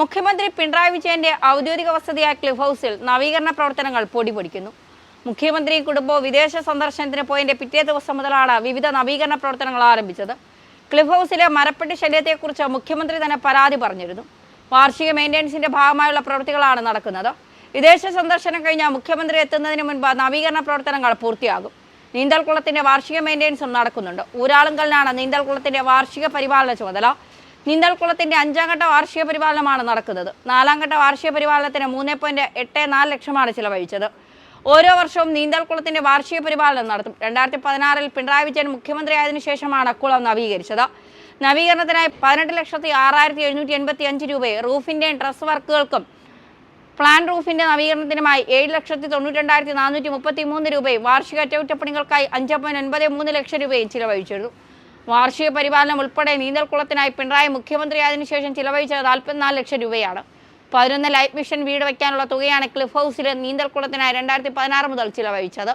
മുഖ്യമന്ത്രി പിണറായി വിജയന്റെ ഔദ്യോഗിക വസതിയായ ക്ലിഫ് ഹൗസിൽ നവീകരണ പ്രവർത്തനങ്ങൾ പൊടിപൊടിക്കുന്നു. മുഖ്യമന്ത്രി കുടുംബവും വിദേശ സന്ദർശനത്തിന് പോയതിന്റെ പിറ്റേ ദിവസം മുതലാണ് വിവിധ നവീകരണ പ്രവർത്തനങ്ങൾ ആരംഭിച്ചത്. ക്ലിഫ് ഹൗസിലെ മരപ്പെട്ടി ശല്യത്തെക്കുറിച്ച് മുഖ്യമന്ത്രി തന്നെ പരാതി പറഞ്ഞിരുന്നു. വാർഷിക മെയിന്റനൻസിന്റെ ഭാഗമായുള്ള പ്രവൃത്തികളാണ് നടക്കുന്നത്. വിദേശ സന്ദർശനം കഴിഞ്ഞ മുഖ്യമന്ത്രി എത്തുന്നതിന് മുൻപ് നവീകരണ പ്രവർത്തനങ്ങൾ പൂർത്തിയാകും. നീന്തൽക്കുളത്തിന്റെ വാർഷിക മെയിന്റനൻസും നടക്കുന്നുണ്ട്. ഊരാളുങ്കലിനാണ് നീന്തൽക്കുളത്തിന്റെ വാർഷിക പരിപാലന ചുമതല. നീന്തൽക്കുളത്തിന്റെ അഞ്ചാം ഘട്ട വാർഷിക പരിപാലനമാണ് നടക്കുന്നത്. നാലാം ഘട്ട വാർഷിക പരിപാലനത്തിന് മൂന്ന് പോയിന്റ് എട്ട് നാല് ലക്ഷമാണ് ചിലവഴിച്ചത്. ഓരോ വർഷവും നീന്തൽക്കുളത്തിന്റെ വാർഷിക പരിപാലനം നടത്തും. രണ്ടായിരത്തി പതിനാറിൽ പിണറായി വിജയൻ മുഖ്യമന്ത്രിയായതിനു ശേഷമാണ് കുളം നവീകരിച്ചത്. നവീകരണത്തിനായി പതിനെട്ട് ലക്ഷത്തി ആറായിരത്തി എഴുന്നൂറ്റി എൺപത്തി അഞ്ച് രൂപയെ റൂഫിന്റെയും ഡ്രസ് വർക്കുകൾക്കും പ്ലാൻ റൂഫിന്റെ നവീകരണത്തിനുമായി ഏഴ് ലക്ഷത്തി തൊണ്ണൂറ്റി രണ്ടായിരത്തി നാനൂറ്റി മുപ്പത്തി മൂന്ന് രൂപയും വാർഷിക അറ്റകുറ്റപ്പണികൾക്കായി അഞ്ച് പോയിന്റ് ഒൻപത് മൂന്ന് ലക്ഷം രൂപയും ചിലവഴിച്ചിരുന്നു. വാർഷിക പരിപാലനം ഉൾപ്പെടെ നീന്തൽക്കുളത്തിനായി പിണറായി മുഖ്യമന്ത്രിയായതിനു ശേഷം ചിലവഴിച്ചത് നാൽപ്പത്തിനാല് ലക്ഷം രൂപയാണ്. പതിനൊന്ന് ലൈഫ് മിഷൻ വീട് വയ്ക്കാനുള്ള തുകയാണ് ക്ലിഫ് ഹൗസിലെ നീന്തൽക്കുളത്തിനായി രണ്ടായിരത്തി പതിനാറ് മുതൽ ചിലവഴിച്ചത്.